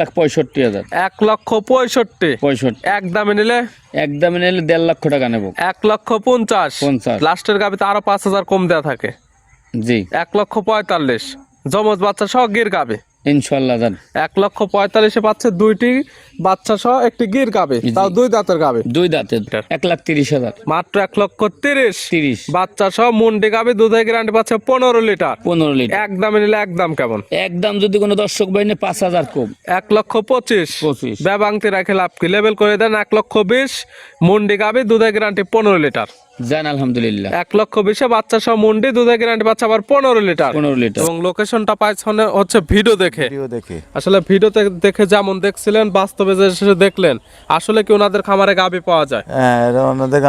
লাখ পঁয়ষট্টি হাজার। এক লক্ষ পঁয়ষট্টি। পঁয়ষট্টি। এক দামে নিলে? একদমে নিলে দেড় লক্ষ টাকা নেব। এক লক্ষ পঞ্চাশ। পঞ্চাশ। লাস্টের গাবিতে আরও পাঁচ হাজার কম দেওয়া থাকে। জি। এক লক্ষ পঁয়তাল্লিশ। জমজ বাচ্চা সহ গির গাবে। ইনশাল্লাহ যান এক লক্ষ পঁয়তাল্লিশে পাচ্ছে দুইটি বাচ্চা সহ একটি গির গাবে। তাও দুই দাঁতের গাবে। দুই দাঁতের। এক লাখ তিরিশ হাজার। মাত্র এক লক্ষ তিরিশ। তিরিশ। বাচ্চা সহ মুন্ডি গাবে দুধের গ্যারান্টি পাচ্ছে পনেরো লিটার। পনেরো লিটার। এক দামে নিলে এক দাম কেমন? একদম যদি কোনো দর্শক বাহিনী পাঁচ হাজার কম। এক লক্ষ পঁচিশ। পঁচিশ। ব্যবাংতি রাখে লাভ কি? লেভেল করে দেন এক লক্ষ বিশ। মুন্ডি গাবে দুধের গ্যারান্টি পনেরো লিটার। যান আলহামদুলিল্লাহ। এক লক্ষ বিশে বাচ্চা সহ মুন্ডি দুধের গ্যারান্টি পাচ্ছে আবার পনেরো লিটার। পনেরো লিটার। এবং লোকেশনটা পাইছনে হচ্ছে ভিডিও দেখে। ভিডিও দেখে। আসলে ভিডিওতে দেখে যেমন দেখছিলেন বাস্তবে যে দেখলেন আসলে কি ওনাদের খামারে গাবি পাওয়া যায়? হ্যাঁ, এটা ওনাদের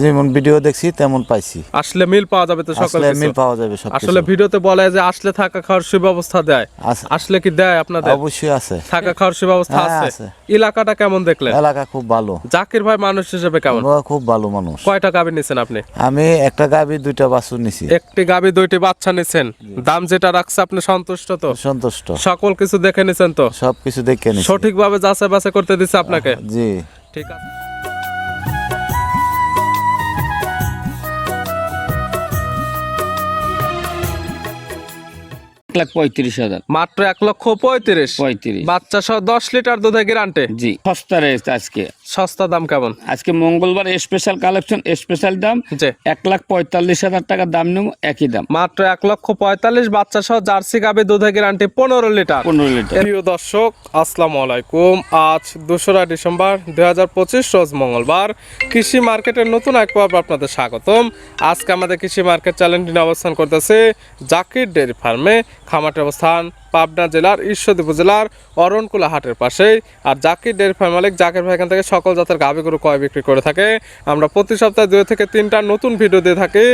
যেমন ভিডিও দেখছি তেমন পাইছি। আসলে মিল পাওয়া যাবে তো সকল আসলে মিল পাওয়া যাবে সব আসলে ভিডিওতে বলে যে আসলে থাকা খাওয়ার সুব্যবস্থা দেয়। আসলে কি দেয় আপনাদের? অবশ্যই আছে। থাকা খাওয়ার সুব্যবস্থা হ্যাঁ, আছে। আছে। এলাকাটা কেমন দেখলেন? এলাকা খুব ভালো। জাকির ভাই মানুষ হিসেবে কেমন? ওরা খুব ভালো মানুষ। কয়টা গাবি নিছেন আপনি? আমি একটা গাবি দুইটা বাছুর নিছি। একটি গাবি দুইটি বাচ্চা নিছেন। দাম যেটা রাখছে আপনি সন্তুষ্ট তো? সন্তুষ্ট। সকল কিছু দেখে নিছেন তো? সবকিছু দেখে নিছি। সঠিকভাবে যাচাই বাছাই করতে দিছে আপনাকে? জি। ঠিক আছে। লাখ পঁয়ত্রিশ হাজার। মাত্র এক লক্ষ পঁয়ত্রিশ। পঁয়ত্রিশ। বাচ্চা সহ দশ লিটার দুধে গ্যারান্টে জি সস্তা আজকে। সস্তা দাম কেমন? আজকে মঙ্গলবার স্পেশাল কালেকশন স্পেশাল দাম। এক লাখ পঁয়তাল্লিশ হাজার টাকা দাম নেব একই দাম। মাত্র এক লক্ষ পঁয়তাল্লিশ বাচ্চা সহ জার্সি গাবে দুধে গ্যারান্টি পনেরো লিটার। পনেরো লিটার। প্রিয় দর্শক আসসালামু আলাইকুম। আজ দোসরা ডিসেম্বর দুই হাজার পঁচিশ রোজ মঙ্গলবার। কৃষি মার্কেটের নতুন এক পর্ব আপনাদের স্বাগতম। আজকে আমাদের কৃষি মার্কেট নিয়ে অবস্থান করতেছে জাকির ডেয়ারি ফার্মে। খামাটের অবস্থান পাবনা জেলার ঈশ্বরদী উপজেলার অরণকুলা হাটের পাশেই। আর জাকির ডেয়ারি ফার্ম মালিক জাকির ভাই এখান থেকে সকল জাতের গাভী গরু ক্রয় বিক্রি করে থাকে। আমরা প্রতি সপ্তাহে দুই থেকে তিনটা নতুন ভিডিও দিয়ে থাকি।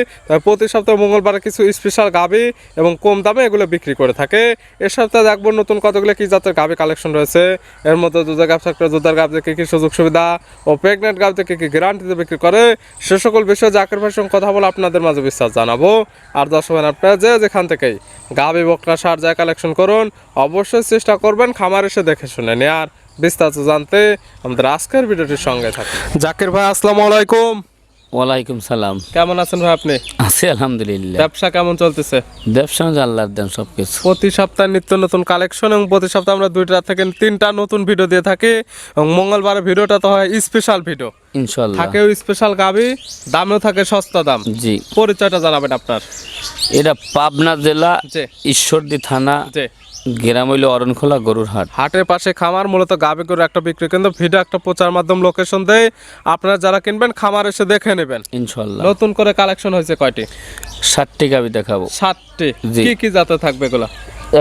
প্রতি সপ্তাহে মঙ্গলবারে কিছু স্পেশাল গাভী এবং কম দামে এগুলো বিক্রি করে থাকে। এ সপ্তাহে দেখব নতুন কতগুলো কি জাতের গাভী কালেকশন রয়েছে। এর মধ্যে দুধের ব্যবসা করে দুধের গাভীতে কি কী সুযোগ সুবিধা ও প্রেগনেন্ট গাভীতে কি কি গ্যারান্টিতে বিক্রি করে, সে সকল বিষয়ে জাকির ভাইয়ের সঙ্গে কথা বলে আপনাদের মাঝে বিশ্বাস জানাব। আর দর্শক আপনারা যে যেখান থেকেই গাভী বকরা সার যায় কালেকশন করুন অবশ্যই চেষ্টা করবেন খামার এসে দেখে শুনে নেয়ার। বিস্তারিত জানতে আমাদের আজকের ভিডিওটির সঙ্গে থাকুন। জাকির ভাই, আসসালামু আলাইকুম। ওয়ালাইকুম সালাম। কেমন আছেন ভাই আপনি? আছি আলহামদুলিল্লাহ। ব্যবসা কেমন চলতেছে? ব্যবসা আল্লাহর দেন সবকিছু। প্রতি সপ্তাহে নিত্য নতুন কালেকশন এবং প্রতি সপ্তাহে আমরা দুইটা থেকে তিনটা নতুন ভিডিও দিয়ে থাকি এবং মঙ্গলবারের ভিডিওটা তো হয় স্পেশাল ভিডিও ইনশাল্লাহ থাকেও স্পেশাল গাবি দামেও থাকে সস্তা দাম। জি। পরিচয়টা জানাবেন আপনার। এটা পাবনা জেলা ঈশ্বরদী থানা গ্রাম হইল অরণখোলা গরুর হাট। হাটের পাশে খামার মূলত গাবি করে একটা বিক্রি কেন্দ্র। ভিডিও একটা প্রচার মাধ্যম লোকেশন দেয় আপনারা যারা কিনবেন খামার এসে দেখে নেবেন। ইনশাল্লাহ নতুন করে কালেকশন হয়েছে কয়টি? ষাটটি গাবি দেখাবো। সাতটি। জি। কি কি জাতে থাকবে এগুলো?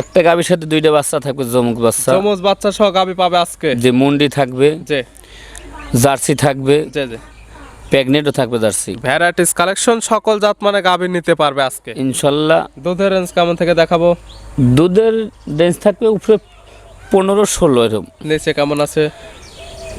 একটা গাবির সাথে দুইটা বাচ্চা থাকবে জমুক বাচ্চা। চমচ বাচ্চা সহ গাবি পাবে আজকে। যে মুন্ডি থাকবে জি। জার্সি থাকবে। জি জি। প্রেগনেন্টও থাকবে জার্সি। ভ্যারাইটিস কালেকশন সকল জাত মানে গাভী নিতে পারবে আজকে। ইনশাল্লাহ। দুধের রেঞ্জ কেমন থেকে দেখাবো? দুধের রেঞ্জ থাকবে উপরে পনেরো ষোলো এরকম। নিচে কেমন আছে?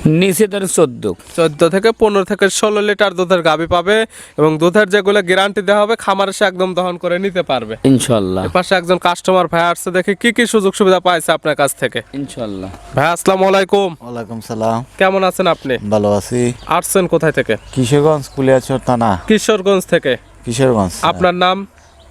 নিচে ধরেন চোদ্দ। চোদ্দ থেকে পনেরো থেকে ষোলো লিটার দুধের গাবি পাবে এবং দুধের যেগুলো গ্যারান্টি দেওয়া হবে খামার এসে একদম দহন করে নিতে পারবে। ইনশাল্লাহ। পাশে একজন কাস্টমার ভাই আসছে দেখে কি কি সুযোগ সুবিধা পাইছে আপনার কাছ থেকে। ইনশাল্লাহ। ভাই আসসালামু আলাইকুম। ওয়ালাইকুম সালাম। কেমন আছেন আপনি? ভালো আছি। আসছেন কোথায় থেকে? কিশোরগঞ্জ কুলিয়াচর থানা। কিশোরগঞ্জ থেকে। কিশোরগঞ্জ আপনার নাম?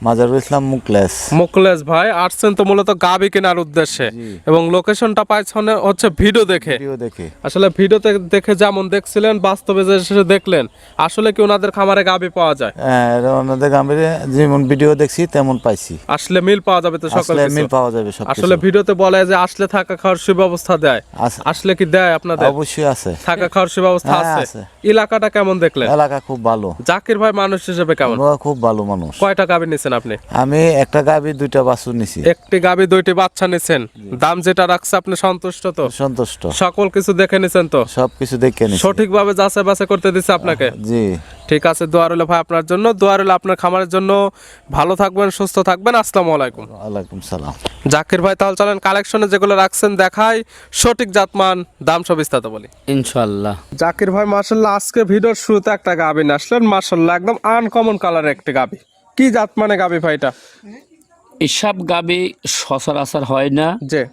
মাজারুল ইসলাম মুকলেস। মুকলেশ ভাই আসছেন তো মূলত গাবি কেনার উদ্দেশ্যে। এবং লোকেশনটা পাইছনে হচ্ছে ভিডিও দেখে। ভিডিও দেখে। আসলে ভিডিওতে দেখে যেমন দেখছিলেন বাস্তবে যে দেখলেন আসলে কি ওনাদের খামারে গাবি পাওয়া যায়? হ্যাঁ, ওনাদের যেমন ভিডিও দেখছি তেমন পাইছি। আসলে মিল পাওয়া যাবে তো সকল? মিল পাওয়া যাবে সব আসলে ভিডিওতে বলে যে আসলে থাকা খাওয়ার সুব্যবস্থা দেয়। আসলে কি দেয় আপনাদের? অবশ্যই আছে। থাকা খাওয়ার সুব্যবস্থা হ্যাঁ, আছে। এলাকাটা কেমন দেখলেন? এলাকা খুব ভালো। জাকির ভাই মানুষ হিসেবে কেমন? খুব ভালো মানুষ। কয়টা গাবি নিছেন আপনি? আমি একটা গাবি দুইটা বাছুর নিছি। একটি গাবি দুইটি বাচ্চা নিছেন। দাম যেটা রাখছে আপনি সন্তুষ্ট তো? সন্তুষ্ট। সকল কিছু দেখে নিছেন তো? সবকিছু দেখে নিছি। সঠিকভাবে যাচাই বাছাই করতে দিচ্ছে আপনাকে? জি। ঠিক আছে দোয়া রইল ভাই আপনার জন্য। দোয়া রইল আপনার খামারের জন্য। ভালো থাকবেন সুস্থ থাকবেন। আসসালামু আলাইকুম। ওয়ালাইকুম সালাম। জাকির ভাই তাহলে চলেন কালেকশনে যেগুলো রাখছেন দেখাই। সঠিক জাতমান দাম সব বিস্তারিত বলি। ইনশাল্লাহ জাকির ভাই মার্শাল্লাহ আজকে ভিডিওর শুরুতে একটা গাবি আসলেন। মার্শাল্লাহ একদম আনকমন কালারের একটি গাবি। কি জাত মানে গাবি ভাইটা এসব গাবি সচরাচর হয় না। যে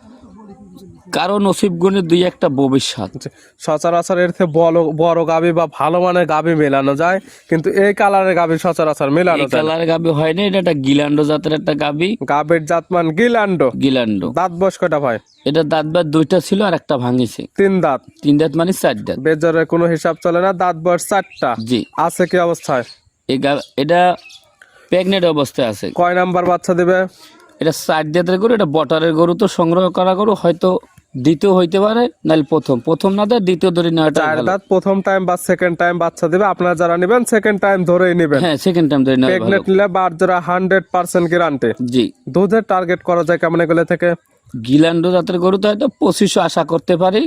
কারও নসিব গুণে দুই একটা ভবিষ্যৎ। সচরাচর এর থেকে বড় বড় গাবি বা ভালো মানের গাবি মেলানো যায় কিন্তু এই কালারের গাবি সচরাচর মেলানো যায় না। কালার গাবি হয় না এটা একটা গিলান্ডো জাতের একটা গাবি। গাবির জাতমান গিলান্ডো। গিলান্ডো। দাঁত বয়স কয়টা ভাই? এটা দাঁত বাদ দুইটা ছিল আর একটা ভাঙিছে। তিন দাঁত। তিন দাঁত মানে চার দাঁত। বেজরের কোনো হিসাব চলে না দাঁত বয়স চারটা। জি। আছে কি অবস্থায়? এই গা- এটা প্রেগনেন্ট অবস্থায় আছে। কয় নাম্বার বাচ্চা দিবে? এটা চার দাঁতের গরু এটা বটারের গরু তো সংগ্রহ করা গরু হয়তো দ্বিতীয় হইতে পারে নাহলে প্রথম। প্রথম না দেয় দ্বিতীয় ধরে নেওয়াটা ভালো। প্রথম টাইম বা সেকেন্ড টাইম বাচ্চা দিবে। আপনারা যারা নেবেন সেকেন্ড টাইম ধরেই নেবেন। হ্যাঁ সেকেন্ড টাইম ধরে ভালো। প্রেগনেন্ট নিলে বার হান্ড্রেড পার্সেন্ট গ্যারান্টি জি। দুধের টার্গেট করা যায় কেমন এগুলো থেকে? গিলান্ডো জাতের গরু তো হয়তো পঁচিশশো আশা করতে পারি।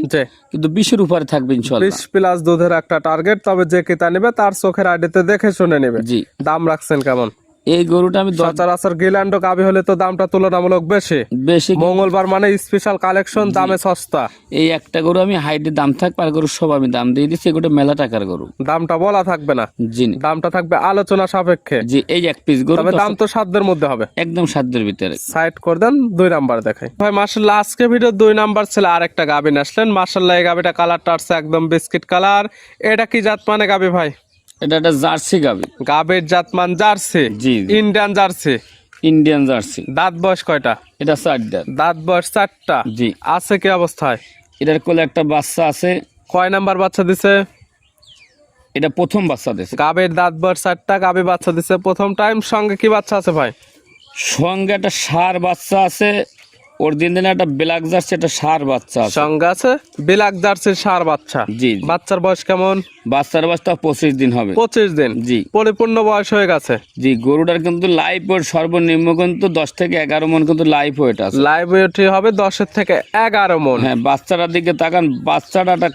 কিন্তু বিশের উপরে থাকবে ইনশাল্লাহ। বিশ প্লাস দুধের একটা টার্গেট তবে যে কিতা নেবে তার চোখের আইডিতে দেখে শুনে নেবে। জি। দাম রাখছেন কেমন? এই গরুটা আমি সচরাচর গিল্যান্ডো গাবি হলে তো দামটা তুলনামূলক বেশি। বেশি মঙ্গলবার মানে স্পেশাল কালেকশন দামে সস্তা। এই একটা গরু আমি হাইটে দাম থাকবে আর গরু সব আমি দাম দিয়ে দিচ্ছি এগুলো মেলা টাকার গরু। দামটা বলা থাকবে না। জি। দামটা থাকবে আলোচনা সাপেক্ষে। জি এই এক পিস গরু তবে দাম তো সাধ্যের মধ্যে হবে। একদম সাধ্যের ভিতরে। সাইড করে দেন দুই নাম্বার দেখাই। ভাই মার্শাল্লাহ আজকে ভিডিও দুই নাম্বার ছিল আরেকটা গাবি আসলেন মার্শাল্লাহ এই গাবিটা কালারটা আসছে একদম বিস্কিট কালার এটা কি জাত মানে গাবি ভাই? এটা একটা জার্সি গাবি। গাবির জাত মান জার্সি জি। Indian jersey. Indian jersey. দাঁত বয়স কয়টা? এটা চার দাঁত। দাঁত বয়স চারটা। জি। আছে কি অবস্থায়? এটার কোলে একটা বাচ্চা আছে। কয় নাম্বার বাচ্চা দিছে? এটা প্রথম বাচ্চা দিয়েছে গাবির দাঁত বয়স চারটা গাবি বাচ্চা দিছে প্রথম। টাইম সঙ্গে কি বাচ্চা আছে ভাই? সঙ্গে একটা সার বাচ্চা আছে। ওর দিন দিনে একটা ব্ল্যাক জার্সি একটা সার বাচ্চা সঙ্গে আছে ব্ল্যাক জার্সি সার বাচ্চা। জি। বাচ্চার বয়স কেমন? বাচ্চার বাচ্চা পঁচিশ দিন হবে। পঁচিশ দিন। জি। পরিপূর্ণ বয়স হয়ে গেছে। জি গরুটার কিন্তু লাইফ ওয়েট সর্বনিম্ন কিন্তু দশ থেকে এগারো মন কিন্তু লাইফ ওয়েট আছে। লাইফ ওয়েট হবে দশের থেকে এগারো মন। হ্যাঁ বাচ্চাটার দিকে তাকান বাচ্চাটা একটা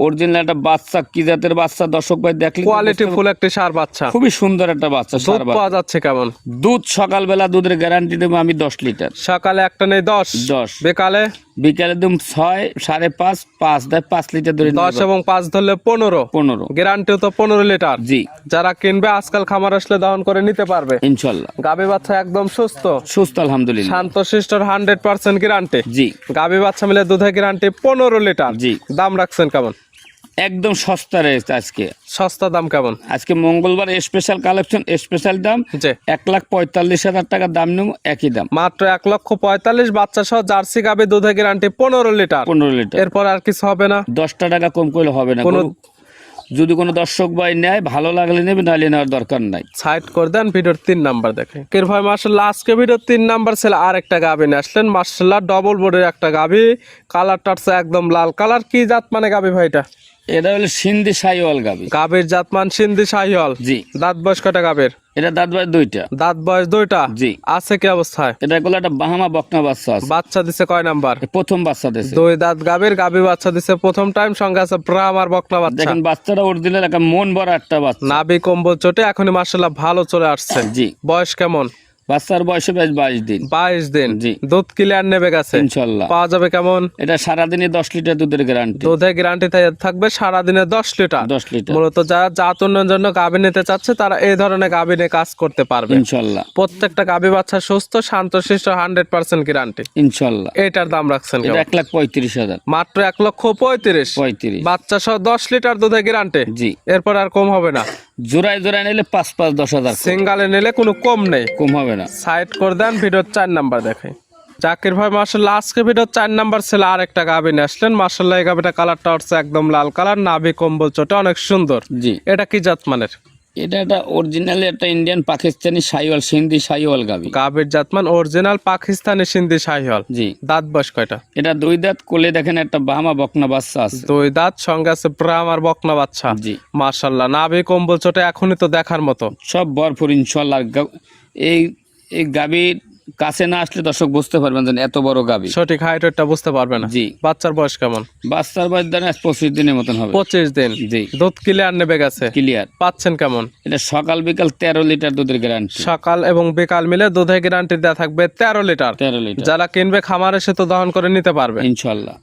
অরিজিনাল একটা বাচ্চা কি জাতের বাচ্চা? দর্শক ভাই দেখলে কোয়ালিটি ফুল একটি সার বাচ্চা। খুবই সুন্দর একটা বাচ্চা দুধ। পাওয়া যাচ্ছে কেমন? দুধ সকালবেলা দুধের গ্যারান্টি দেবো আমি দশ লিটার। সকালে একটা নেই দশ। দশ। বিকালে? বিকালে দেব ছয় সাড়ে পাঁচ পাঁচ দেয় পাঁচ লিটার ধরে দশ এবং পাঁচ ধরলে পনেরো। পনেরো। গ্যারান্টিও তো পনেরো লিটার। জি। যারা কিনবে আজকাল খামার আসলে দহন করে নিতে পারবে। ইনশাল্লাহ। গাবি বাচ্চা একদম সুস্থ। সুস্থ আলহামদুলিল্লাহ। শান্ত শিষ্টর হান্ড্রেড পার্সেন্ট গ্যারান্টি জি। গাবি বাচ্চা মিলে দুধের গ্যারান্টি পনেরো লিটার। জি। দাম রাখছেন কেমন? একদম সস্তা রয়েছে আজকে। সস্তা দাম কেমন? আজকে মঙ্গলবার স্পেশাল কালেকশন স্পেশাল দাম। যে এক লাখ পঁয়তাল্লিশ হাজার টাকা দাম নেব একই দাম। মাত্র এক লক্ষ পঁয়তাল্লিশ বাচ্চা সহ জার্সি গাবি দুধে গ্যারান্টি পনেরো লিটার। পনেরো লিটার। এরপর আর কিছু হবে না? দশটা টাকা কম করলে হবে না। কোনো- যদি কোনো দর্শক ভাই নেয় ভালো লাগলে নেবে নাহলে নেওয়ার দরকার নাই। সাইড করে দেন ভিডিওর তিন নাম্বার দেখে। কের ভাই মার্শাল্লাহ আজকে ভিডিওর তিন নাম্বার ছেলে আর একটা গাবি নিয়ে আসলেন। মার্শাল্লাহ ডবল বোর্ডের একটা গাবি কালারটা একদম লাল। কালার কি জাত মানে গাবি ভাইটা এটা হলো সিন্ধি সাইওয়াল গাবি গাবির জাত মান সিন্ধি শাহিওয়াল জি। দাঁত বয়স কটা গাবির এটা দাঁত ভাই দুইটা। দাঁত বয়স দুইটা? জি। আছে কি অবস্থায়? এটা গুলো একটা বাহামা বকনা বাচ্চা আছে। বাচ্চা দিছে কয় নাম্বার? প্রথম বাচ্চা দিয়েছে দুই দাঁত গাবির গাবি বাচ্চা দিছে প্রথম টাইম সঙ্গে আছে ব্রাহ্মার বকনা বাচ্চা। দেখেন বাচ্চাটা অরিজিনাল একটা মন ভরা একটা বাচ্চা। নাবি কম্বল চটে এখনই মার্শাল্লাহ ভালো চলে আসছে। জি। বয়স কেমন? বাচ্চার বয়স বেশ বাইশ দিন। বাইশ দিন। জি। দুধ ক্লিয়ার নেবে গেছে ইনশাল্লাহ। পাওয়া যাবে কেমন? এটা সারাদিনে দশ লিটার দুধের গ্যারান্টি দুধে গ্যারান্টি থাকবে সারাদিনে দশ লিটার। দশ লিটার। মূলত যারা জাত উন্নয়নের জন্য গাভী নিতে চাচ্ছে তারা এই ধরনের গাভী নিয়ে কাজ করতে পারবে। ইনশাল্লাহ। প্রত্যেকটা গাভী বাচ্চা সুস্থ শান্ত শিষ্ট হান্ড্রেড পার্সেন্ট গ্যারান্টি ইনশাল্লাহ। এটার দাম রাখছেন এক লাখ পঁয়ত্রিশ হাজার। মাত্র এক লক্ষ পঁয়ত্রিশ। পঁয়ত্রিশ। বাচ্চা সহ দশ লিটার দুধে গ্যারান্টি জি। এরপর আর কম হবে না। জোড়ায় জোড়ায় নিলে পাঁচ পাঁচ দশ হাজার। সিঙ্গালে নিলে কোনো কম নেই। কম হবে না। সাইড করে দেন ভিডিওর চার নাম্বার দেখে। জাকির ভাই মার্শাল আজকে ভিডিওর চার নাম্বার ছিল আর একটা গাবি নিয়ে আসলেন। মার্শাল্লাহ এই গাভীটা কালারটা হচ্ছে একদম লাল কালার নাভি কম্বল চোটা অনেক সুন্দর। জি। এটা কি জাত মানের এটা একটা অরিজিনাল একটা ইন্ডিয়ান পাকিস্তানি সাইওয়াল সিন্ধি সাইওয়াল গাবি। জাত জাতমান অরিজিনাল পাকিস্তানি সিন্ধি সাইওয়াল। জি। দাঁত বয়স কয়টা? এটা দুই দাঁত কোলে দেখেন একটা বামা বকনা বাচ্চা আছে। দুই দাঁত সঙ্গে আছে ব্রাহ্মার বকনা বাচ্চা। জি। মাশাআল্লাহ নাভি কম্বল ছোট এখনই তো দেখার মতো। সব ভরপুর ইনশাল্লাহ এই এই গাবির কাছে না আসলে দর্শক বুঝতে পারবেন যে এত বড় গাবি। সঠিক হাইট ওয়েটটা বুঝতে পারবে না। জি। বাচ্চার বয়স কেমন? বাচ্চার বয়স ধরেন পঁচিশ দিনের মতন হবে। পঁচিশ দিন। জি। দুধ ক্লিয়ার নেবে গেছে ক্লিয়ার পাচ্ছেন কেমন? এটা সকাল বিকাল তেরো লিটার দুধের গ্যারান্টি সকাল এবং বিকাল মিলে দুধে গ্যারান্টি দেওয়া থাকবে তেরো লিটার। তেরো লিটার। যারা কিনবে খামারে সে তো দহন করে নিতে পারবে। ইনশাল্লাহ।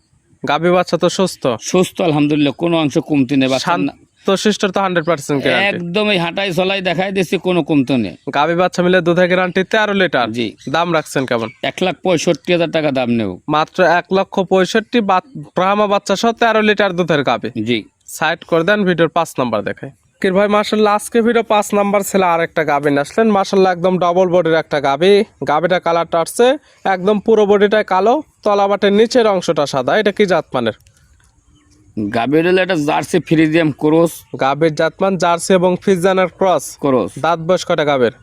গাভী বাচ্চা তো সুস্থ। সুস্থ আলহামদুলিল্লাহ কোনো অংশ কমতি নেই। না- শান্তশিষ্ট তো হান্ড্রেড পার্সেন্ট গ্যারান্টি একদম এই হাঁটাই চলাই দেখাই দিচ্ছি কোনো কমতো নেই। গাবি বাচ্চা মিলে দুধের গ্যারান্টি তেরো লিটার। জি। দাম রাখছেন কেমন? এক লাখ পঁয়ষট্টি হাজার টাকা দাম নেব। মাত্র এক লক্ষ পঁয়ষট্টি ব্রাহ্মা বাচ্চা সহ তেরো লিটার দুধের গাবি জি। সাইড করে দেন ভিডিওর পাঁচ নাম্বার দেখায় কির ভাই মার্শাল্লাহ আজকে ভিডিও পাঁচ নাম্বার ছিল আর একটা গাবি আসলেন। মার্শাল্লাহ একদম ডবল বডির একটা গাবি গাবিটা কালারটা আসছে একদম পুরো বডিটাই কালো তলাবাটের নিচের অংশটা সাদা। এটা কি জাতমানের? গাভীর হলে একটা জার্সি ফ্রিজিয়াম ক্রস। গাবির জাতমান জার্সি এবং ফিজানের ক্রস। ক্রস। দাঁত বয়স কটা গাবের?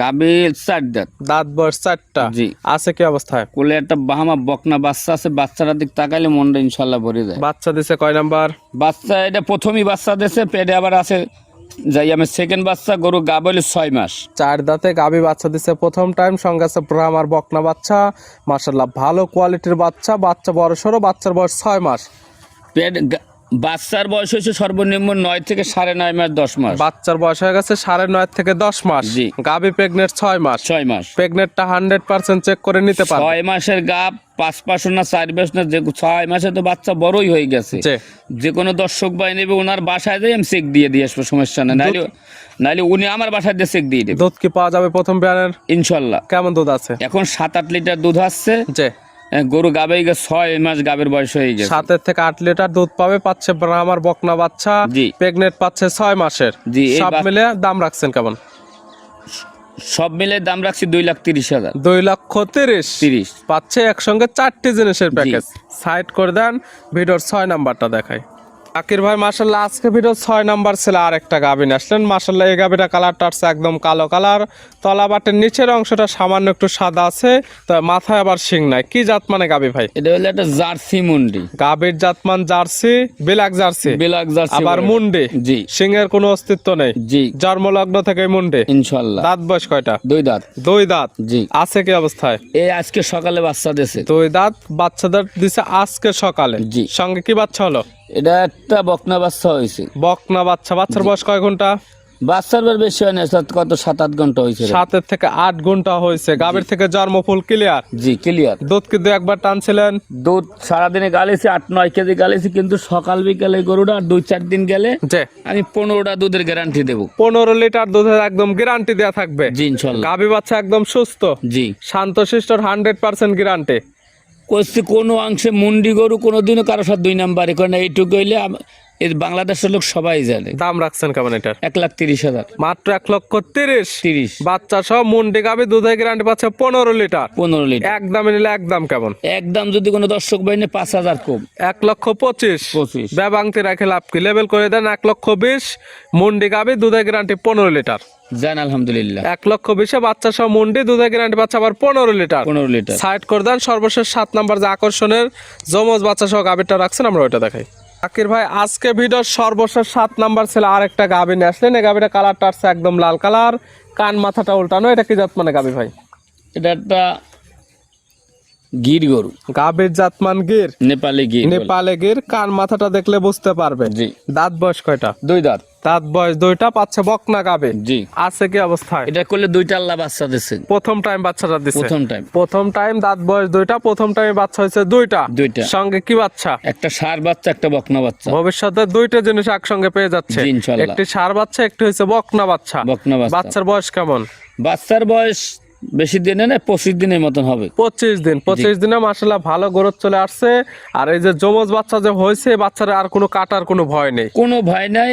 গাভীর চার দাঁত দাঁত বয়স চারটা। জি। আছে কি অবস্থায়? কোলে একটা বাহামা বকনা বাচ্চা আছে বাচ্চাটার দিক তাকাইলে মনটা ইনশাল্লাহ ভরে যায়। বাচ্চা দিছে কয় নাম্বার? বাচ্চা এটা প্রথমই বাচ্চা দিয়েছে পেটে আবার আছে যাই আমি সেকেন্ড বাচ্চা গরু গাবলে ছয় মাস। চার দাঁতে গাবি বাচ্চা দিছে প্রথম টাইম সঙ্গে আছে ব্রাহ্মার বকনা বাচ্চা। মার্শাল্লাহ ভালো কোয়ালিটির বাচ্চা বাচ্চা বড় সড়ো বাচ্চার বয়স ছয় মাস। পেট বাচ্চার বয়স হয়েছে সর্বনিম্ন নয় থেকে সাড়ে নয় মাস দশ মাস। বাচ্চার বয়স হয়ে গেছে সাড়ে নয় থেকে দশ মাস। জি। গাবি প্রেগনেন্ট ছয় মাস। ছয় মাস। প্রেগনেন্টটা হান্ড্রেড পার্সেন্ট চেক করে নিতে পারে ছয় মাসের গাব পাঁচ পাঁচ না চার মাস না যে ছয় মাসে তো বাচ্চা বড়ই হয়ে গেছে। যে কোনো দর্শক ভাই নেবে ওনার বাসায় দিয়ে আমি চেক দিয়ে দিয়ে আসব সমস্যা নেই। নাইলে নাইলে উনি আমার বাসায় দিয়ে চেক দিয়ে দেবে। দুধ কি পাওয়া যাবে প্রথম বিয়ানের ইনশাল্লাহ। কেমন দুধ আছে? এখন সাত আট লিটার দুধ আসছে। গরু গাবে ছয় মাস গাবের বয়স হয়ে গেছে। সাতের থেকে আট লিটার দুধ পাবে পাচ্ছে আমার বকনা বাচ্চা জি। প্রেগনেন্ট পাচ্ছে ছয় মাসের। জি, সব মিলে দাম রাখছেন কেমন? সব মিলে দাম রাখছি দুই লাখ তিরিশ হাজার। দুই লাখ তিরিশ। তিরিশ। পাচ্ছে একসঙ্গে চারটি জিনিসের প্যাকেজ। সাইড করে দেন ভিডিওর ছয় নাম্বারটা দেখাই। আকির ভাই মার্শাল্লাহ আজকে ভিডিও ছয় নাম্বার ছিল আর একটা গাবিন আসলেন। মার্শাল্লাহ এই গাবিটা কালারটা আসছে একদম কালো কালার। তলা বাটের নিচের অংশটা সামান্য একটু সাদা আছে তো মাথায় আবার শিং নাই। কি জাত মানে গাবি ভাই? এটা হলো একটা জার্সি মুন্ডি। গাবির জাতমান jersey black jersey. Black jersey আবার। মুন্ডি। জি। শিং এর কোনো অস্তিত্ব নেই? জি। জন্মলগ্ন থেকে মুন্ডি? ইনশাল্লাহ দাঁত বয়স কয়টা? দুই দাঁত। দুই দাঁত? জি। আছে কি অবস্থায়? এই আজকে সকালে বাচ্চা দিয়েছে দুই দাঁত বাচ্চাদের দিছে আজকে সকালে। জি। সঙ্গে কি বাচ্চা হলো? এটা একটা বকনা বাচ্চা হয়েছে। বকনা বাচ্চা। বাচ্চার বয়স কয় ঘণ্টা? বাচ্চার বার বেশি হয় না কত সাত আট ঘণ্টা হয়েছে সাতের থেকে আট ঘণ্টা হয়েছে। গাবের থেকে জন্মফুল ক্লিয়ার জি ক্লিয়ার দুধ কিন্তু একবার টানছিলেন? দুধ সারাদিনে গালেছি আট নয় কেজি গালেছি কিন্তু সকাল বিকালে গরুটা দুই চার দিন গেলে আমি পনেরোটা দুধের গ্যারান্টি দেবো। পনেরো লিটার দুধের একদম গ্যারান্টি দেওয়া থাকবে। জি ইনশাল্লাহ। গাবি বাচ্চা একদম সুস্থ। জি। শান্তশিষ্টর হান্ড্রেড পার্সেন্ট গ্যারান্টি করছি কোনো অংশে মুন্ডি গরু কোনোদিনও কারও সাথে দুই নাম্বার কারণ এইটুকু হইলে এর বাংলাদেশের লোক সবাই জানে। দাম রাখছেন কেমন এটার এক লাখ তিরিশ হাজার। মাত্র এক লক্ষ তিরিশ। তিরিশ। বাচ্চা সব মুন্ডি গাবি দুধের গ্যারান্টি পাচ্ছে পনেরো লিটার। পনেরো লিটার। একদমে নিলে একদম কেমন? একদম যদি কোনো দর্শক বাহিনী পাঁচ হাজার কম। এক লক্ষ পঁচিশ। পঁচিশ। ব্যবাংতি রাখে লাভ কি? লেবেল করে দেন এক লক্ষ বিশ। মুন্ডি গাবি দুধের গ্যারান্টি পনেরো লিটার। জান আলহামদুলিল্লাহ। এক লক্ষ বিশে বাচ্চা সহ মুন্ডি দুধের গ্যারান্টি পাচ্ছে আবার পনেরো লিটার। পনেরো লিটার। সাইড করে দেন সর্বশেষ সাত নাম্বার যে আকর্ষণের জমজ বাচ্চা সহ গাবিটা রাখছেন আমরা ওইটা দেখাই। আকির ভাই, আজকে ভিডিওর সর্বশেষ সাত নাম্বার ছেলে আর একটা গাবি নিয়ে আসলেন। এই গাবিটা কালারটা আসছে একদম লাল কালার কান মাথাটা উল্টানো। এটা কি জাত মানে গাবি ভাই? এটা একটা গির গরু। গাবির জাতমান গির নেপালি গির নেপালে গির কান মাথাটা দেখলে বুঝতে পারবে জি। দাঁত বয়স কয়টা? দুই দাঁত। দাঁত বয়স দুইটা পাচ্ছে বকনা গাবে জি। আছে কি অবস্থায়? এটা করলে দুইটা আল্লাহ বাচ্চা দিচ্ছে প্রথম টাইম বাচ্চাটা দিছে। প্রথম টাইম। প্রথম টাইম দাঁত বয়স দুইটা প্রথম টাইমে বাচ্চা হয়েছে দুইটা। দুইটা। সঙ্গে কি বাচ্চা? একটা সার বাচ্চা একটা বকনা বাচ্চা। ভবিষ্যতে দুইটা জিনিস একসঙ্গে পেয়ে যাচ্ছে। জি, ইনশাল্লাহ। একটি সার বাচ্চা একটি হয়েছে বকনা বাচ্চা। বকনা বাচ্চা। বাচ্চার বয়স কেমন? বাচ্চার বয়স বেশি দিনে না পঁচিশ দিনের মতন হবে। পঁচিশ দিন পঁচিশ দিনে মাসাল্লাহ ভালো গ্রোথ চলে আসছে। আর এই যে যমজ বাচ্চা যে হয়েছে বাচ্চারা আর কোনো কাটার কোনো ভয় নেই। কোনো ভয় নাই।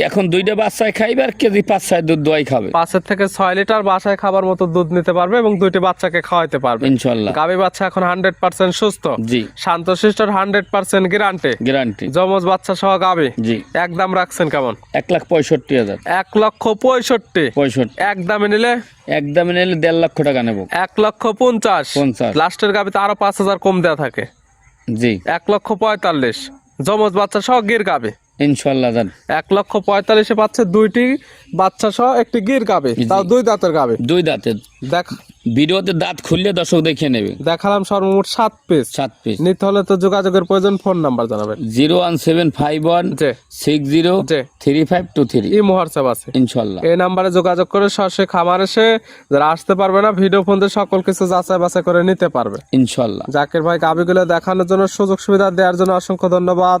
এখন দুইটা বাচ্চায় খাইবে আর কেজি পাঁচ ছয় দুধ দোয়াই খাবে। পাঁচের থেকে ছয় লিটার বাসায় খাবার মতো দুধ নিতে পারবে এবং দুইটি বাচ্চাকে খাওয়াইতে পারবে। ইনশাল্লাহ গাভী বাচ্চা এখন হান্ড্রেড পার্সেন্ট সুস্থ। জি। শান্তশিষ্টর হান্ড্রেড পার্সেন্ট গ্যারান্টি গ্যারান্টি যমজ বাচ্চা সহ গাভী। জি। একদম রাখছেন কেমন? এক লাখ পঁয়ষট্টি হাজার। এক লক্ষ পঁয়ষট্টি। পঁয়ষট্টি। এক দামে নিলে? একদম নিলে দেড় লক্ষ টাকা নেব। এক লক্ষ পঞ্চাশ। পঞ্চাশ। লাস্টের গাবিতে আরও পাঁচ হাজার কম দেওয়া থাকে। জি। এক লক্ষ পঁয়তাল্লিশ। যমজ বাচ্চা সহ গির গাবে ইনশাল্লাহ জান। এক লক্ষ পঁয়তাল্লিশে পাচ্ছে দুইটি বাচ্চা সহ একটি গির গাবে। তাও দুই দাঁতের গাবে। দুই দাঁতের। দেখ। ভিডিওতে দাঁত খুললে দর্শক দেখে নেবে। দেখালাম সর্বমোট সাত পিস সাত পিস নিতে হলে তো যোগাযোগের প্রয়োজন ফোন নাম্বার জানাবেন। Zero one seven five one six zero three five two three. ই হোয়াটসঅ্যাপ আছে। ইনশাল্লাহ এই নাম্বারে যোগাযোগ করে সরাসরি খামার এসে যারা আসতে পারবে না ভিডিও ফোন দিয়ে সকল কিছু যাচাই বাছাই করে নিতে পারবে। ইনশাল্লাহ জাকির ভাই গাবিগুলো দেখানোর জন্য সুযোগ সুবিধা দেওয়ার জন্য অসংখ্য ধন্যবাদ।